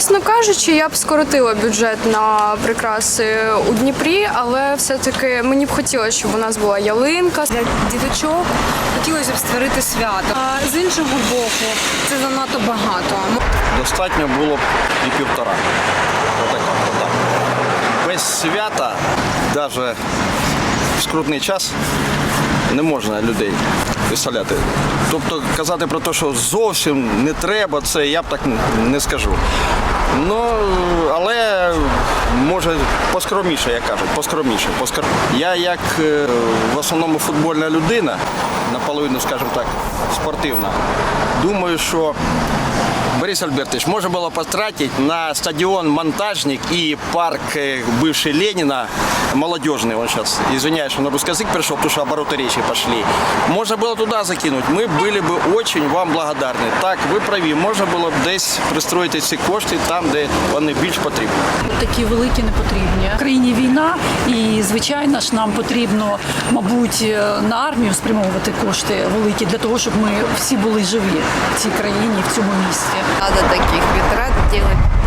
Чесно кажучи, я б скоротила бюджет на прикраси у Дніпрі, але все-таки мені б хотілося, щоб у нас була ялинка. Для діточок хотілося б створити свято. А з іншого боку, це занадто багато. Достатньо було б і півтора. Отака. Без свята, навіть в скрутний час, не можна людей виставляти. Тобто казати про те, що зовсім не треба, це я б так не скажу. Ну, але може поскромніше, як кажуть, поскромніше. поскр- Я як е, в основному футбольна людина, наполовину, скажімо так, спортивна, думаю, що Борис Альбертович, можно было потратить на стадион «Монтажник» и парк э, бывший Ленина, молодежный, он сейчас, извиняюсь, что на русский язык пришел, потому что обороты речи пошли. Можно было туда закинуть, мы были бы очень вам благодарны. Так, ви праві, можна було б десь пристроїти ці кошти там, де вони більш потрібні. такі великі не потрібні. В країні війна, і звичайно ж нам потрібно, мабуть, на армію спрямовувати кошти великі для того, щоб ми всі були живі в цій країні, в цьому місті. Надо таких витрат делать, потому что сейчас